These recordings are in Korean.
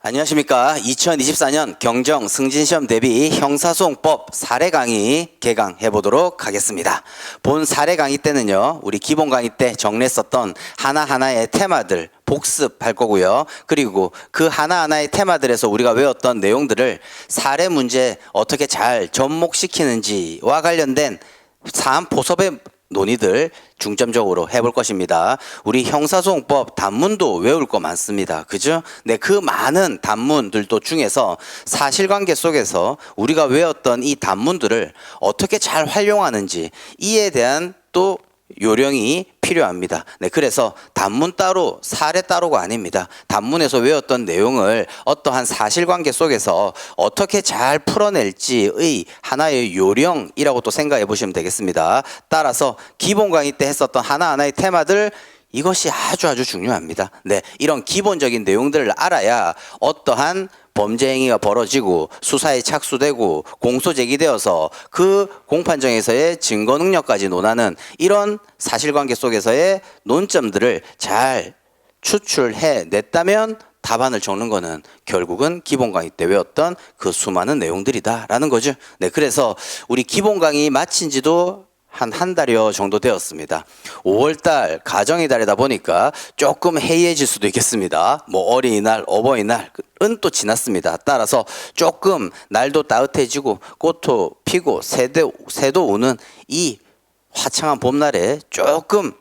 안녕하십니까. 2024년 경정 승진시험 대비 형사소송법 사례 강의 개강해 보도록 하겠습니다. 본 사례 강의 때는요, 우리 기본 강의 때 정리했었던 하나하나의 테마들 복습할 거고요. 그리고 그 하나하나의 테마들에서 우리가 외웠던 내용들을 사례 문제 어떻게 잘 접목시키는지와 관련된 사안 포섭의 논의들 중점적으로 해볼 것입니다. 우리 형사소송법 단문도 외울 거 많습니다. 그죠? 네, 그 많은 단문들도 중에서 사실관계 속에서 우리가 외웠던 이 단문들을 어떻게 잘 활용하는지 이에 대한 또 요령이 필요합니다. 네, 그래서 단문 따로 사례 따로가 아닙니다. 단문에서 외웠던 내용을 어떠한 사실관계 속에서 어떻게 잘 풀어낼지의 하나의 요령이라고 또 생각해 보시면 되겠습니다. 따라서 기본 강의 때 했었던 하나하나의 테마들 이것이 아주 아주 중요합니다. 네, 이런 기본적인 내용들을 알아야 어떠한 범죄 행위가 벌어지고 수사에 착수되고 공소 제기되어서 그 공판정에서의 증거 능력까지 논하는 이런 사실관계 속에서의 논점들을 잘 추출해 냈다면 답안을 적는 거는 결국은 기본 강의 때 외웠던 그 수많은 내용들이다라는 거죠. 네, 그래서 우리 기본 강의 마친 지도 한 한 달여 정도 되었습니다. 5월달 가정의 달이다 보니까 조금 해이해질 수도 있겠습니다. 뭐 어린이날, 어버이날 은또 지났습니다. 따라서 조금 날도 따뜻해지고 꽃도 피고 새도, 새도 오는 이 화창한 봄날에 조금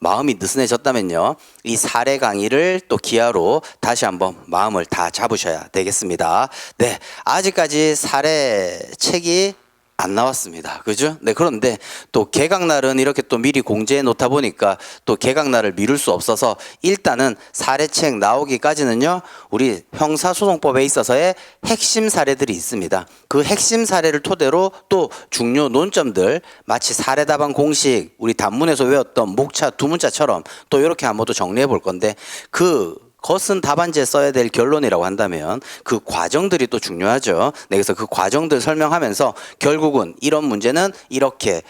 마음이 느슨해졌다면요. 이 사례 강의를 또 기하로 다시 한번 마음을 다 잡으셔야 되겠습니다. 네. 아직까지 사례 책이 안 나왔습니다. 그죠? 네, 그런데 또 개강날은 이렇게 또 미리 공지해 놓다 보니까 또 개강날을 미룰 수 없어서 일단은 사례책 나오기까지는요, 우리 형사소송법에 있어서의 핵심 사례들이 있습니다. 그 핵심 사례를 토대로 또 중요 논점들, 마치 사례답안 공식, 우리 단문에서 외웠던 목차 두 문자처럼 또 이렇게 한번 또 정리해 볼 건데 그 것은 답안지에 써야 될 결론이라고 한다면 그 과정들이 또 중요하죠. 네, 그래서 그 과정들 설명하면서 결국은 이런 문제는 이렇게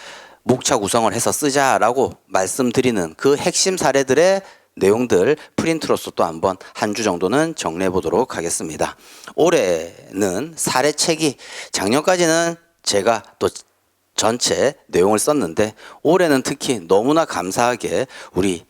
목차 구성을 해서 쓰자라고 말씀드리는 그 핵심 사례들의 내용들 프린트로서 또 한번 한 주 정도는 정리해 보도록 하겠습니다. 올해는 사례책이 작년까지는 제가 또 전체 내용을 썼는데 올해는 특히 너무나 감사하게 우리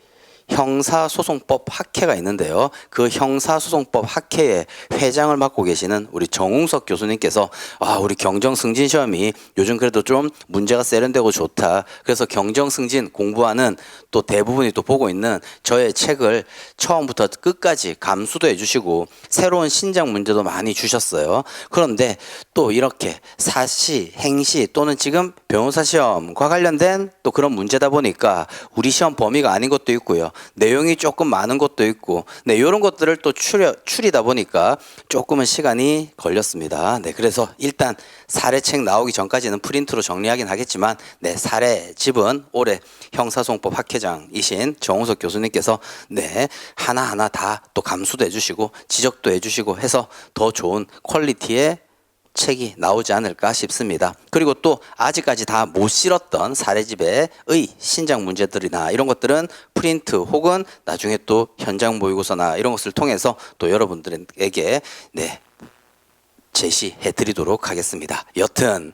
형사소송법 학회가 있는데요. 그 형사소송법 학회의 회장을 맡고 계시는 우리 정웅석 교수님께서 아, 우리 경정 승진 시험이 요즘 그래도 좀 문제가 세련되고 좋다. 그래서 경정 승진 공부하는 또 대부분이 또 보고 있는 저의 책을 처음부터 끝까지 감수도 해주시고 새로운 신작 문제도 많이 주셨어요. 그런데 또 이렇게 사시, 행시 또는 지금 변호사 시험과 관련된 또 그런 문제다 보니까 우리 시험 범위가 아닌 것도 있고요. 내용이 조금 많은 것도 있고, 네, 이런 것들을 또 추려, 추리다 보니까 조금은 시간이 걸렸습니다. 네, 그래서 일단 사례책 나오기 전까지는 프린트로 정리하긴 하겠지만, 네, 사례 집은 올해 형사소송법 학회장이신 정우석 교수님께서 네, 하나하나 다 또 감수도 해주시고, 지적도 해주시고 해서 더 좋은 퀄리티의 책이 나오지 않을까 싶습니다. 그리고 또 아직까지 다 못 실었던 사례집의 신작 문제들이나 이런 것들은 프린트 혹은 나중에 또 현장 모의고사나 이런 것을 통해서 또 여러분들에게 네 제시해 드리도록 하겠습니다. 여튼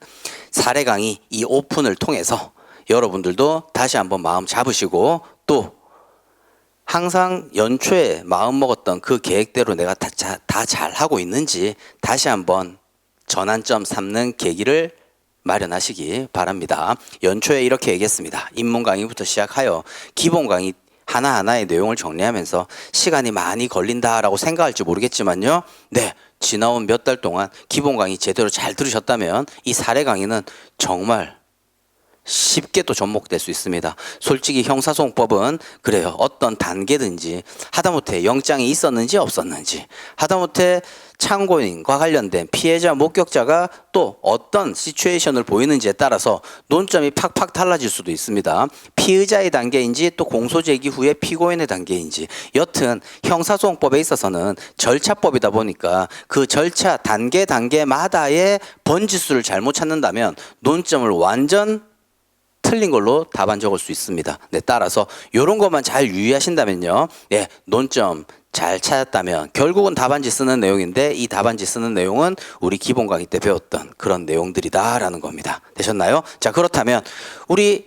사례 강의 이 오픈을 통해서 여러분들도 다시 한번 마음 잡으시고 또 항상 연초에 마음 먹었던 그 계획대로 내가 다 잘 하고 있는지 다시 한번 전환점 삼는 계기를 마련하시기 바랍니다. 연초에 이렇게 얘기했습니다. 입문 강의부터 시작하여 기본 강의 하나하나의 내용을 정리하면서 시간이 많이 걸린다라고 생각할지 모르겠지만요. 네. 지나온 몇 달 동안 기본 강의 제대로 잘 들으셨다면 이 사례 강의는 정말 쉽게 또 접목될 수 있습니다. 솔직히 형사소송법은 그래요. 어떤 단계든지 하다못해 영장이 있었는지 없었는지 하다못해 참고인과 관련된 피해자 목격자가 또 어떤 시츄에이션을 보이는지에 따라서 논점이 팍팍 달라질 수도 있습니다. 피의자의 단계인지 또 공소 제기 후에 피고인의 단계인지 여튼 형사소송법에 있어서는 절차법이다 보니까 그 절차 단계 단계마다의 번지수를 잘못 찾는다면 논점을 완전 틀린 걸로 답안 적을 수 있습니다. 네, 따라서 이런 것만 잘 유의하신다면요. 예, 논점 잘 찾았다면 결국은 답안지 쓰는 내용인데 이 답안지 쓰는 내용은 우리 기본 강의 때 배웠던 그런 내용들이다라는 겁니다. 되셨나요? 자, 그렇다면 우리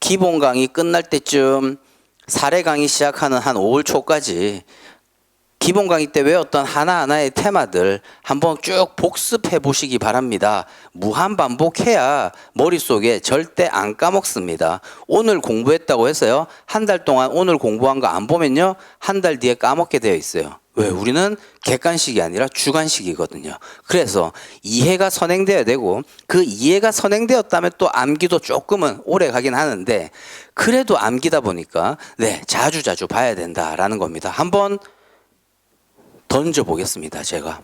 기본 강의 끝날 때쯤 사례 강의 시작하는 한 5월 초까지 기본 강의 때 외웠던 하나하나의 테마들 한번 쭉 복습해 보시기 바랍니다. 무한 반복해야 머릿속에 절대 안 까먹습니다. 오늘 공부했다고 해서요. 한 달 동안 오늘 공부한 거 안 보면요. 한 달 뒤에 까먹게 되어 있어요. 왜? 우리는 객관식이 아니라 주관식이거든요. 그래서 이해가 선행되어야 되고 그 이해가 선행되었다면 또 암기도 조금은 오래 가긴 하는데 그래도 암기다 보니까 네, 자주 자주 봐야 된다라는 겁니다. 한번 던져 보겠습니다. 제가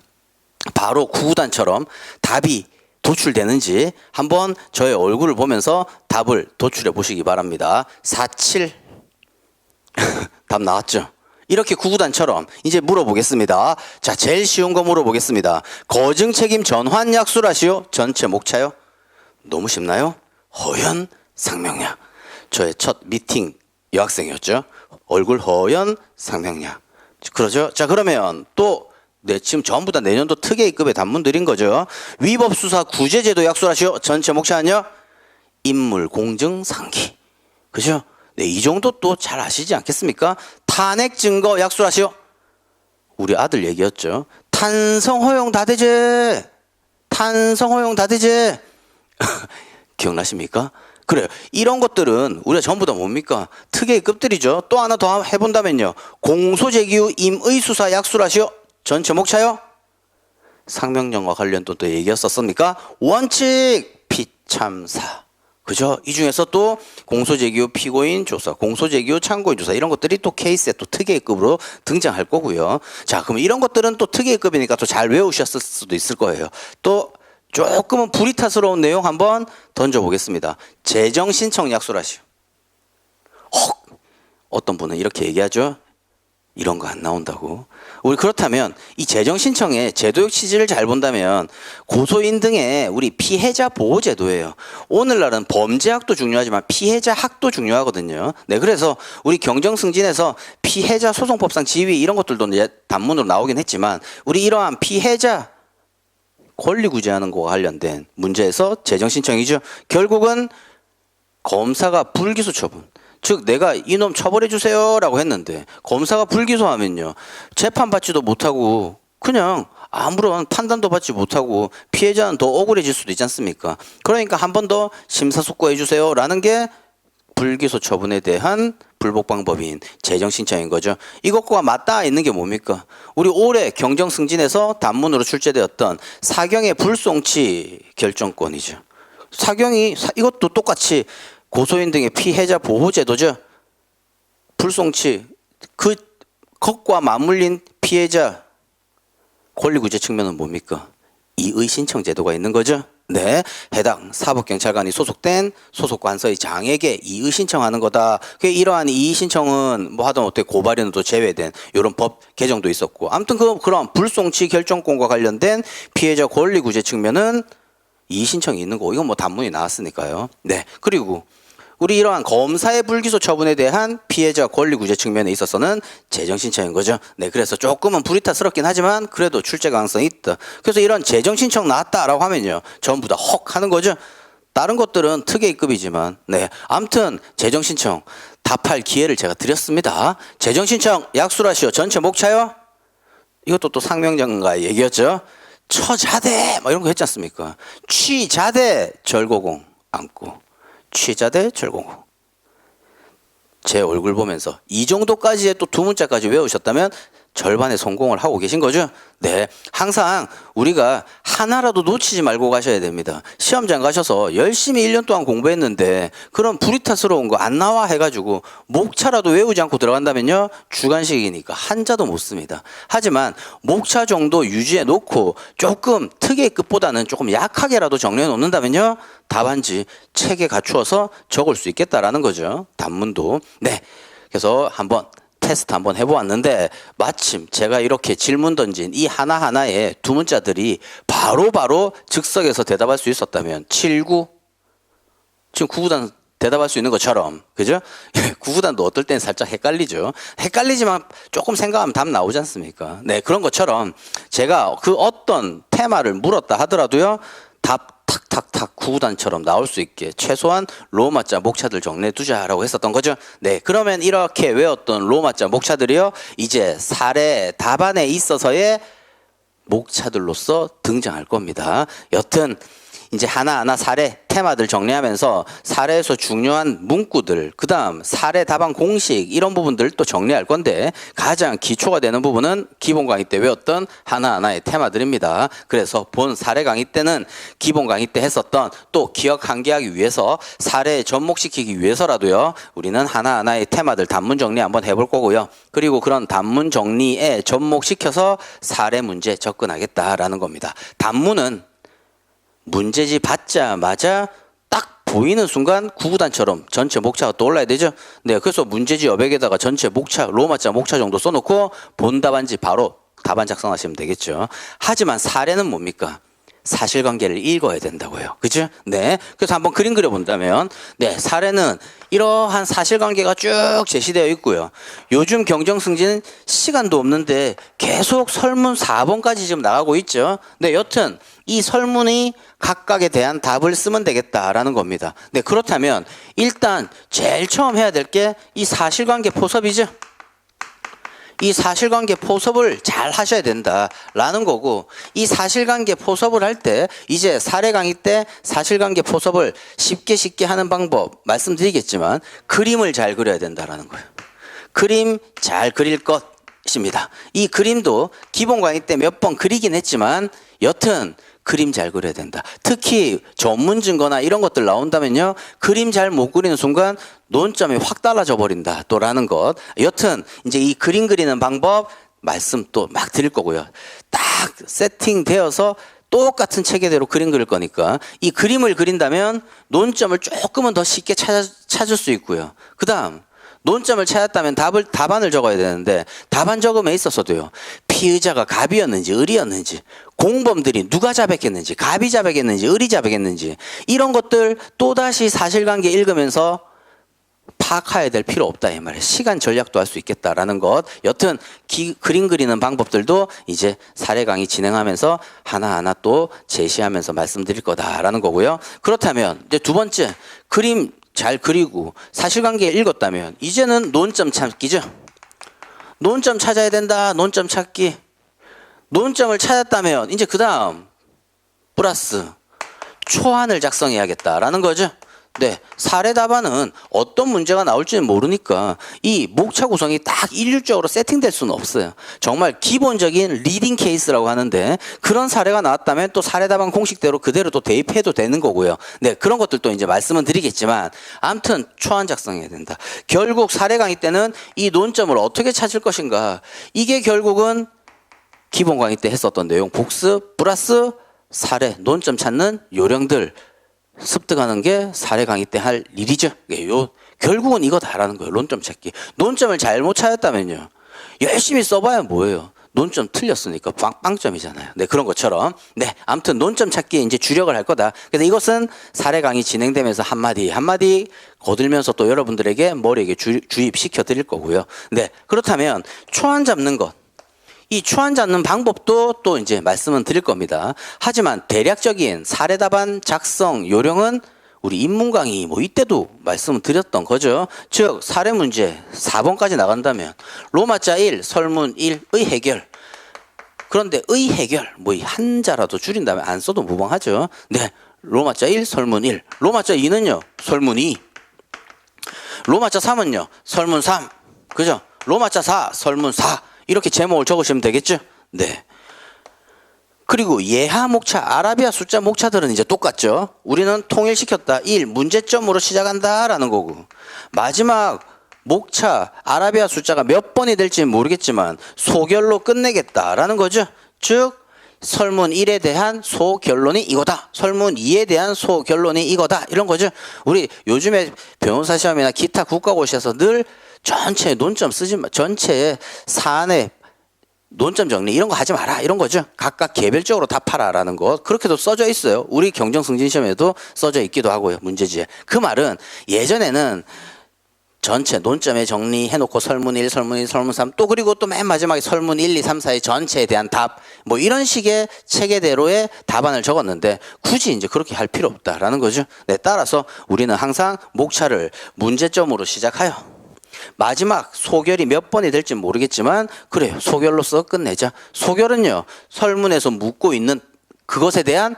바로 구구단처럼 답이 도출되는지 한번 저의 얼굴을 보면서 답을 도출해 보시기 바랍니다. 47. 답 나왔죠? 이렇게 구구단처럼 이제 물어보겠습니다. 자, 제일 쉬운 거 물어보겠습니다. 거증 책임 전환 약수라시오? 전체 목차요? 너무 쉽나요? 허연 상명야. 저의 첫 미팅 여학생이었죠. 얼굴 허연 상명야. 그러죠. 자, 그러면 또 네, 지금 전부 다 내년도 특혜급의 단문들인 거죠. 위법 수사 구제 제도 약수라시오. 전체 목차는요. 인물 공증 상기. 그죠? 네, 이 정도 또 잘 아시지 않겠습니까? 탄핵 증거 약수하시오. 우리 아들 얘기였죠. 탄성 허용 다대제. 탄성 허용 다대제. 기억나십니까? 그래요. 이런 것들은 우리가 전부 다 뭡니까? 특혜의 급들이죠. 또 하나 더 해본다면요. 공소제기 후 임의 수사 약수하시오. 전체 목차요. 상명령과 관련 또, 또 얘기였었습니까? 원칙 피참사. 그죠? 이 중에서 또 공소제기 후 피고인 조사, 공소제기 후 참고인 조사 이런 것들이 또 케이스에 또 특혜급으로 등장할 거고요. 자, 그럼 이런 것들은 또 특혜급이니까 또 잘 외우셨을 수도 있을 거예요. 또 조금은 불이타스러운 내용 한번 던져보겠습니다. 재정 신청 약속하시오. 헉! 어떤 분은 이렇게 얘기하죠. 이런 거 안 나온다고. 우리 그렇다면 이 재정 신청의 제도적 취지를 잘 본다면 고소인 등의 우리 피해자 보호 제도예요. 오늘날은 범죄학도 중요하지만 피해자 학도 중요하거든요. 네, 그래서 우리 경정 승진에서 피해자 소송법상 지위 이런 것들도 이제 단문으로 나오긴 했지만 우리 이러한 피해자 권리 구제하는 거와 관련된 문제에서 재정 신청이죠. 결국은 검사가 불기소 처분. 즉 내가 이놈 처벌해 주세요라고 했는데 검사가 불기소하면요 재판 받지도 못하고 그냥 아무런 판단도 받지 못하고 피해자는 더 억울해질 수도 있지 않습니까? 그러니까 한 번 더 심사숙고해 주세요라는 게 불기소 처분에 대한 불복 방법인 재정 신청인 거죠. 이것과 맞닿아 있는 게 뭡니까? 우리 올해 경정 승진에서 단문으로 출제되었던 사경의 불송치 결정권이죠. 사경이 사- 이것도 똑같이 고소인 등의 피해자 보호 제도죠. 불송치 그 것과 맞물린 피해자 권리구제 측면은 뭡니까? 이의 신청 제도가 있는 거죠. 네, 해당 사법경찰관이 소속된 소속 관서의 장에게 이의 신청하는 거다. 그 이러한 이의 신청은 뭐 하다 못해 고발인은 또 제외된 이런 법 개정도 있었고, 아무튼 그 그런 불송치 결정권과 관련된 피해자 권리 구제 측면은 이의 신청이 있는 거. 이건 뭐 단문이 나왔으니까요. 네, 그리고 우리 이러한 검사의 불기소 처분에 대한 피해자 권리 구제 측면에 있어서는 재정 신청인 거죠. 네, 그래서 조금은 불이타스럽긴 하지만 그래도 출제 가능성이 있다. 그래서 이런 재정 신청 나왔다라고 하면요, 전부 다 헉 하는 거죠. 다른 것들은 특혜급이지만, 네, 아무튼 재정 신청 답할 기회를 제가 드렸습니다. 재정 신청 약수라시오 전체 목차요. 이것도 또 상명장과의 얘기였죠. 처자대 뭐 이런 거 했지 않습니까? 취자대 절고공 안고. 취자 대 절공후. 제 얼굴 보면서 이 정도까지의 또 두 문자까지 외우셨다면 절반의 성공을 하고 계신 거죠? 네. 항상 우리가 하나라도 놓치지 말고 가셔야 됩니다. 시험장 가셔서 열심히 1년 동안 공부했는데 그런 불이타스러운 거 안 나와 해가지고 목차라도 외우지 않고 들어간다면요. 주관식이니까 한자도 못 씁니다. 하지만 목차 정도 유지해 놓고 조금 특의 급보다는 조금 약하게라도 정리해 놓는다면요. 답안지 책에 갖추어서 적을 수 있겠다라는 거죠. 단문도. 네. 그래서 한번 테스트 한번 해보았는데 마침 제가 이렇게 질문 던진 이 하나하나의 두 문자들이 바로 바로 즉석에서 대답할 수 있었다면 79 지금 구구단 대답할 수 있는 것처럼 그죠? 구구단도 어떨 땐 살짝 헷갈리죠. 헷갈리지만 조금 생각하면 답 나오지 않습니까? 네 그런 것처럼 제가 그 어떤 테마를 물었다 하더라도요 답 탁탁탁 구구단처럼 나올 수 있게 최소한 로마자 목차들 정리해 두자라고 했었던 거죠. 네 그러면 이렇게 외웠던 로마자 목차들이요 이제 사례 답안에 있어서의 목차들로서 등장할 겁니다. 여튼 이제 하나하나 사례 테마들 정리하면서 사례에서 중요한 문구들 그다음 사례 답안 공식 이런 부분들 또 정리할 건데 가장 기초가 되는 부분은 기본 강의 때 외웠던 하나하나의 테마들입니다. 그래서 본 사례 강의 때는 기본 강의 때 했었던 또 기억 한계하기 위해서 사례에 접목시키기 위해서라도요. 우리는 하나하나의 테마들 단문 정리 한번 해볼 거고요. 그리고 그런 단문 정리에 접목시켜서 사례 문제 접근하겠다라는 겁니다. 단문은 문제지 받자마자 딱 보이는 순간 구구단처럼 전체 목차가 떠올라야 되죠. 네, 그래서 문제지 여백에다가 전체 목차 로마자 목차 정도 써놓고 본 답안지 바로 답안 작성하시면 되겠죠. 하지만 사례는 뭡니까? 사실관계를 읽어야 된다고요. 그죠? 네. 그래서 한번 그림 그려본다면, 네, 사례는 이러한 사실관계가 쭉 제시되어 있고요. 요즘 경정승진은 시간도 없는데 계속 설문 4번까지 지금 나가고 있죠. 네, 여튼 이 설문이 각각에 대한 답을 쓰면 되겠다라는 겁니다. 네, 그렇다면 일단 제일 처음 해야 될 게 이 사실관계 포섭이죠. 이 사실관계 포섭을 잘 하셔야 된다라는 거고 이 사실관계 포섭을 할 때 이제 사례 강의 때 사실관계 포섭을 쉽게 쉽게 하는 방법 말씀드리겠지만 그림을 잘 그려야 된다라는 거예요. 그림 잘 그릴 것입니다. 이 그림도 기본 강의 때 몇 번 그리긴 했지만 여튼 그림 잘 그려야 된다. 특히 전문 증거나 이런 것들 나온다면요. 그림 잘 못 그리는 순간 논점이 확 달라져 버린다. 또라는 것. 여튼 이제 이 그림 그리는 방법 말씀 또 막 드릴 거고요. 딱 세팅되어서 똑같은 체계대로 그림 그릴 거니까 이 그림을 그린다면 논점을 조금은 더 쉽게 찾아, 찾을 수 있고요. 그 다음 논점을 찾았다면 답을 답안을 적어야 되는데 답안 적음에 있어서도요 피의자가 갑이었는지 을이었는지 공범들이 누가 자백했는지 갑이 자백했는지 을이 자백했는지 이런 것들 또다시 사실관계 읽으면서 파악해야 될 필요 없다 이 말이에요. 시간 전략도 할 수 있겠다라는 것. 여튼 기, 그림 그리는 방법들도 이제 사례 강의 진행하면서 하나하나 또 제시하면서 말씀드릴 거다라는 거고요. 그렇다면 이제 두 번째 그림 잘 그리고 사실관계 읽었다면 이제는 논점 찾기죠. 논점 찾아야 된다. 논점 찾기. 논점을 찾았다면 이제 그 다음 플러스 초안을 작성해야겠다라는 거죠. 네, 사례 답안은 어떤 문제가 나올지는 모르니까 이 목차 구성이 딱 일률적으로 세팅될 수는 없어요. 정말 기본적인 리딩 케이스라고 하는데 그런 사례가 나왔다면 또 사례 답안 공식대로 그대로 또 대입해도 되는 거고요. 네, 그런 것들도 이제 말씀은 드리겠지만 아무튼 초안 작성해야 된다. 결국 사례 강의 때는 이 논점을 어떻게 찾을 것인가 이게 결국은 기본 강의 때 했었던 내용 복습 플러스 사례 논점 찾는 요령들 습득하는 게 사례 강의 때 할 일이죠. 예, 요 결국은 이거 다라는 거예요. 논점 찾기. 논점을 잘못 찾았다면요. 열심히 써봐야 뭐예요. 논점 틀렸으니까 빵, 빵점이잖아요. 네, 그런 것처럼. 네, 아무튼 논점 찾기에 이제 주력을 할 거다. 그래서 이것은 사례 강의 진행되면서 한마디, 한마디 거들면서 또 여러분들에게 머리에게 주, 주입시켜 드릴 거고요. 네, 그렇다면 초안 잡는 것. 이 초안 잡는 방법도 또 이제 말씀은 드릴 겁니다. 하지만 대략적인 사례 답안 작성 요령은 우리 인문 강의 뭐 이때도 말씀을 드렸던 거죠. 즉 사례 문제 4번까지 나간다면 로마자 1 설문 1의 해결 그런데 의 해결 뭐 이 한자라도 줄인다면 안 써도 무방하죠. 네. 로마자 1 설문 1 로마자 2는요. 설문 2 로마자 3은요. 설문 3 그죠? 로마자 4 설문 4 이렇게 제목을 적으시면 되겠죠? 네. 그리고 예하 목차, 아라비아 숫자 목차들은 이제 똑같죠. 우리는 통일시켰다. 1. 문제점으로 시작한다라는 거고. 마지막 목차, 아라비아 숫자가 몇 번이 될지는 모르겠지만 소결로 끝내겠다라는 거죠. 즉, 설문 1에 대한 소결론이 이거다. 설문 2에 대한 소결론이 이거다. 이런 거죠. 우리 요즘에 변호사 시험이나 기타 국가고시에서 늘 전체 논점 쓰지 마. 전체 사안에 논점 정리 이런 거 하지 마라 이런 거죠. 각각 개별적으로 다 팔아라는 거 그렇게도 써져 있어요. 우리 경정 승진 시험에도 써져 있기도 하고요. 문제지에. 그 말은 예전에는 전체 논점에 정리해 놓고 설문 1, 설문 2, 설문 3, 또 그리고 또 맨 마지막에 설문 1, 2, 3, 4의 전체에 대한 답, 뭐 이런 식의 체계대로의 답안을 적었는데 굳이 이제 그렇게 할 필요 없다라는 거죠. 네, 따라서 우리는 항상 목차를 문제점으로 시작하여 마지막 소결이 몇 번이 될지 모르겠지만 그래요. 소결로서 끝내자. 소결은요. 설문에서 묻고 있는 그것에 대한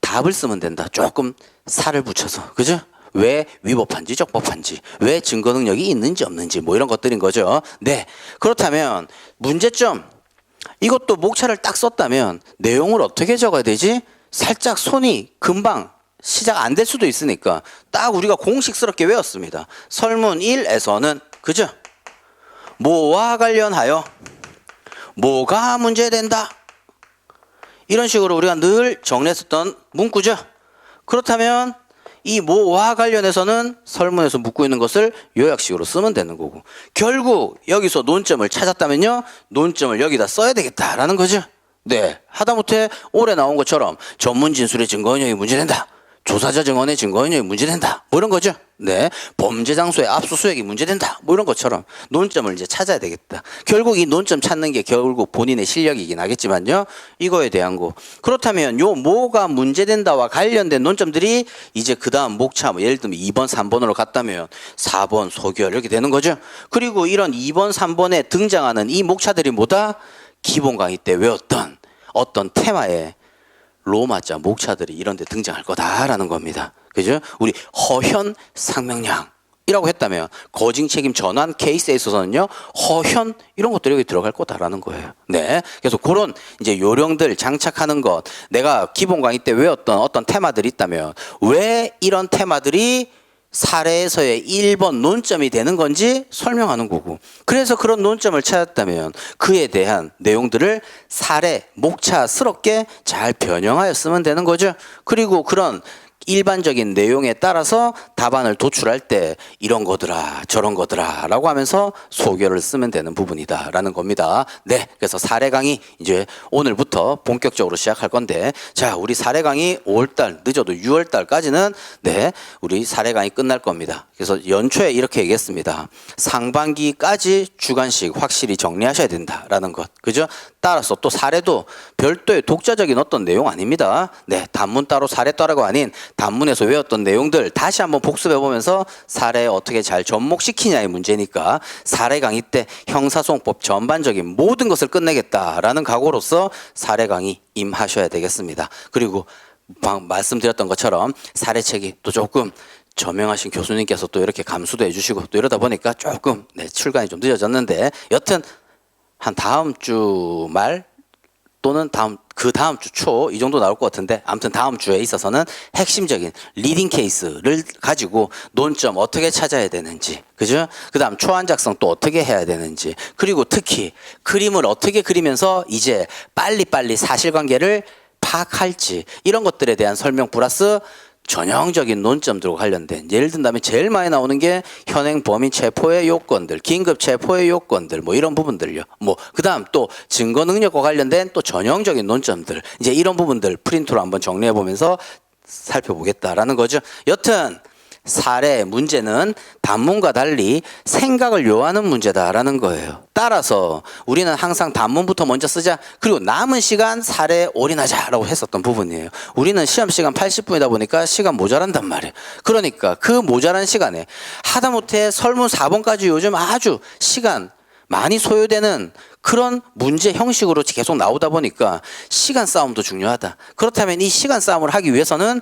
답을 쓰면 된다. 조금 살을 붙여서. 그죠? 왜 위법한지 적법한지 왜 증거 능력이 있는지 없는지 뭐 이런 것들인 거죠. 네. 그렇다면 문제점 이것도 목차를 딱 썼다면 내용을 어떻게 적어야 되지? 살짝 손이 금방 시작 안 될 수도 있으니까 딱 우리가 공식스럽게 외웠습니다. 설문 1에서는 그죠? 뭐와 관련하여 뭐가 문제된다. 이런 식으로 우리가 늘 정리했었던 문구죠. 그렇다면 이 뭐와 관련해서는 설문에서 묻고 있는 것을 요약식으로 쓰면 되는 거고 결국 여기서 논점을 찾았다면요 논점을 여기다 써야 되겠다라는 거죠. 네 하다못해 올해 나온 것처럼 전문 진술의 증거 인용이 문제된다. 조사자 증언의 증거 인용이 문제된다. 뭐 이런 거죠. 네. 범죄 장소의 압수수색이 문제된다. 뭐 이런 것처럼 논점을 이제 찾아야 되겠다. 결국 이 논점 찾는 게 결국 본인의 실력이긴 하겠지만요. 이거에 대한 거. 그렇다면 요 뭐가 문제된다와 관련된 논점들이 이제 그 다음 목차, 뭐 예를 들면 2번, 3번으로 갔다면 4번 소결 이렇게 되는 거죠. 그리고 이런 2번, 3번에 등장하는 이 목차들이 뭐다? 기본 강의 때 외웠던 어떤 테마에 로마자 목차들이 이런 데 등장할 거다라는 겁니다. 그죠? 우리 허현 상명량 이라고 했다면 거징 책임 전환 케이스에 있어서는요. 허현 이런 것들이 여기 들어갈 거다라는 거예요. 네. 그래서 그런 이제 요령들 장착하는 것 내가 기본 강의 때 외웠던 어떤 테마들이 있다면 왜 이런 테마들이 사례에서의 1번 논점이 되는 건지 설명하는 거고. 그래서 그런 논점을 찾았다면 그에 대한 내용들을 사례, 목차스럽게 잘 변형하여 쓰면 되는 거죠. 그리고 그런 일반적인 내용에 따라서 답안을 도출할 때 이런 거더라 저런 거더라 라고 하면서 소개를 쓰면 되는 부분이다 라는 겁니다. 네 그래서 사례 강의 이제 오늘부터 본격적으로 시작할 건데 자 우리 사례 강의 5월달 늦어도 6월달까지는 네 우리 사례 강의 끝날 겁니다. 그래서 연초에 이렇게 얘기했습니다. 상반기까지 주간식 확실히 정리하셔야 된다라는 것. 그죠 따라서 또 사례도 별도의 독자적인 어떤 내용 아닙니다 네 단문 따로 사례 따라가 아닌 단문에서 외웠던 내용들 다시 한번 복습해 보면서 사례에 어떻게 잘 접목시키냐의 문제니까 사례 강의 때 형사소송법 전반적인 모든 것을 끝내겠다라는 각오로서 사례 강의 임하셔야 되겠습니다. 그리고 방- 말씀드렸던 것처럼 사례책이 또 조금 저명하신 교수님께서 또 이렇게 감수도 해주시고 또 이러다 보니까 조금 네, 출간이 좀 늦어졌는데 여튼 한 다음 주 말 또는 다음 그 다음 주 초 이 정도 나올 것 같은데 아무튼 다음 주에 있어서는 핵심적인 리딩 케이스를 가지고 논점 어떻게 찾아야 되는지 그죠? 그다음 초안 작성 또 어떻게 해야 되는지 그리고 특히 그림을 어떻게 그리면서 이제 빨리빨리 사실관계를 파악할지 이런 것들에 대한 설명 플러스 전형적인 논점들과 관련된 예를 든다면 제일 많이 나오는 게 현행 범인 체포의 요건들, 긴급 체포의 요건들 뭐 이런 부분들요. 뭐 그다음 또 증거 능력과 관련된 또 전형적인 논점들 이제 이런 부분들 프린트로 한번 정리해 보면서 살펴보겠다라는 거죠. 여튼 사례 문제는 단문과 달리 생각을 요하는 문제다라는 거예요. 따라서 우리는 항상 단문부터 먼저 쓰자. 그리고 남은 시간 사례에 올인하자라고 했었던 부분이에요. 우리는 시험 시간 80분이다 보니까 시간 모자란단 말이에요. 그러니까 그 모자란 시간에 하다못해 설문 4번까지 요즘 아주 시간 많이 소요되는 그런 문제 형식으로 계속 나오다 보니까 시간 싸움도 중요하다. 그렇다면 이 시간 싸움을 하기 위해서는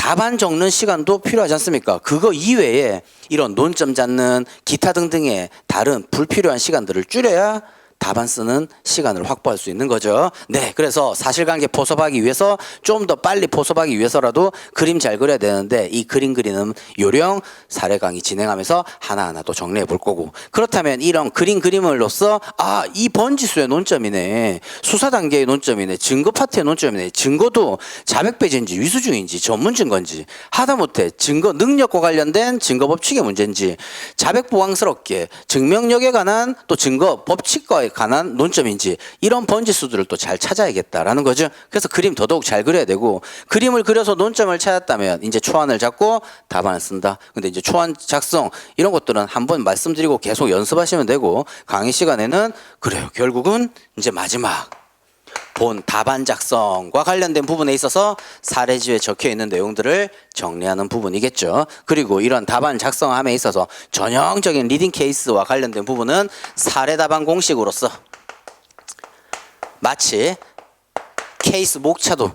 답안 적는 시간도 필요하지 않습니까? 그거 이외에 이런 논점 잡는 기타 등등의 다른 불필요한 시간들을 줄여야 답안 쓰는 시간을 확보할 수 있는 거죠. 네, 그래서 사실관계 포섭하기 위해서 좀 더 빨리 포섭하기 위해서라도 그림 잘 그려야 되는데 이 그림 그리는 요령 사례 강의 진행하면서 하나하나 또 정리해 볼 거고 그렇다면 이런 그림 그림을로써 아, 이 번지수의 논점이네. 수사 단계의 논점이네. 증거 파트의 논점이네. 증거도 자백 배제인지 위수중인지 전문 증거인지 하다못해 증거 능력과 관련된 증거 법칙의 문제인지 자백 보강스럽게 증명력에 관한 또 증거 법칙과에 관한 논점인지 이런 번지수들을 또 잘 찾아야겠다라는 거죠. 그래서 그림 더더욱 잘 그려야 되고 그림을 그려서 논점을 찾았다면 이제 초안을 잡고 답안을 쓴다. 근데 이제 초안 작성 이런 것들은 한번 말씀드리고 계속 연습하시면 되고 강의 시간에는 그래요. 결국은 이제 마지막 본 답안 작성과 관련된 부분에 있어서 사례지에 적혀 있는 내용들을 정리하는 부분이겠죠. 그리고 이런 답안 작성함에 있어서 전형적인 리딩 케이스와 관련된 부분은 사례 답안 공식으로서 마치 케이스 목차도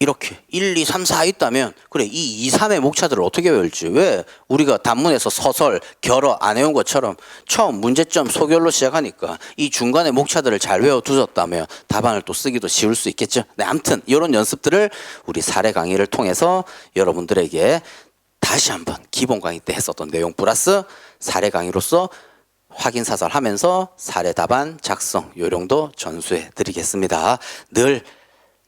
이렇게 1, 2, 3, 4 있다면 그래 이 2, 3의 목차들을 어떻게 외울지 왜 우리가 단문에서 서설, 결어 안 외운 것처럼 처음 문제점 소결로 시작하니까 이 중간의 목차들을 잘 외워두셨다면 답안을 또 쓰기도 쉬울 수 있겠죠. 네, 아무튼 이런 연습들을 우리 사례 강의를 통해서 여러분들에게 다시 한번 기본 강의 때 했었던 내용 플러스 사례 강의로서 확인 사살하면서 사례 답안 작성 요령도 전수해 드리겠습니다. 늘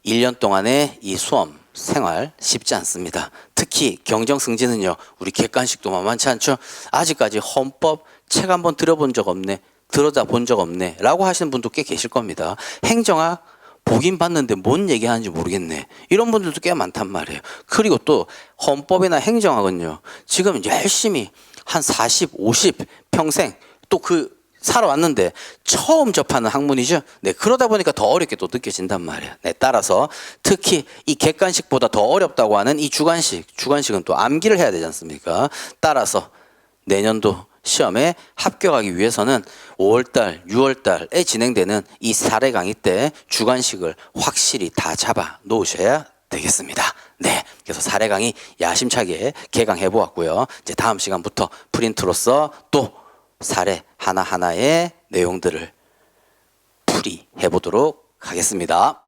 1년 동안의 이 수험 생활 쉽지 않습니다. 특히 경정 승진은요. 우리 객관식도 만만치 않죠. 아직까지 헌법 책 한번 들어본 적 없네. 들어다 본 적 없네. 라고 하시는 분도 꽤 계실 겁니다. 행정학 보긴 봤는데 뭔 얘기하는지 모르겠네. 이런 분들도 꽤 많단 말이에요. 그리고 또 헌법이나 행정학은요. 지금 열심히 한 40, 50 평생 또그 살아왔는데 처음 접하는 학문이죠. 네, 그러다 보니까 더 어렵게 또 느껴진단 말이에요. 네, 따라서 특히 이 객관식보다 더 어렵다고 하는 이 주관식, 주관식은 또 암기를 해야 되지 않습니까? 따라서 내년도 시험에 합격하기 위해서는 5월달, 6월달에 진행되는 이 사례 강의 때 주관식을 확실히 다 잡아 놓으셔야 되겠습니다. 네. 그래서 사례 강의 야심차게 개강해 보았고요. 이제 다음 시간부터 프린트로서 또 사례 하나하나의 내용들을 풀이해 보도록 하겠습니다.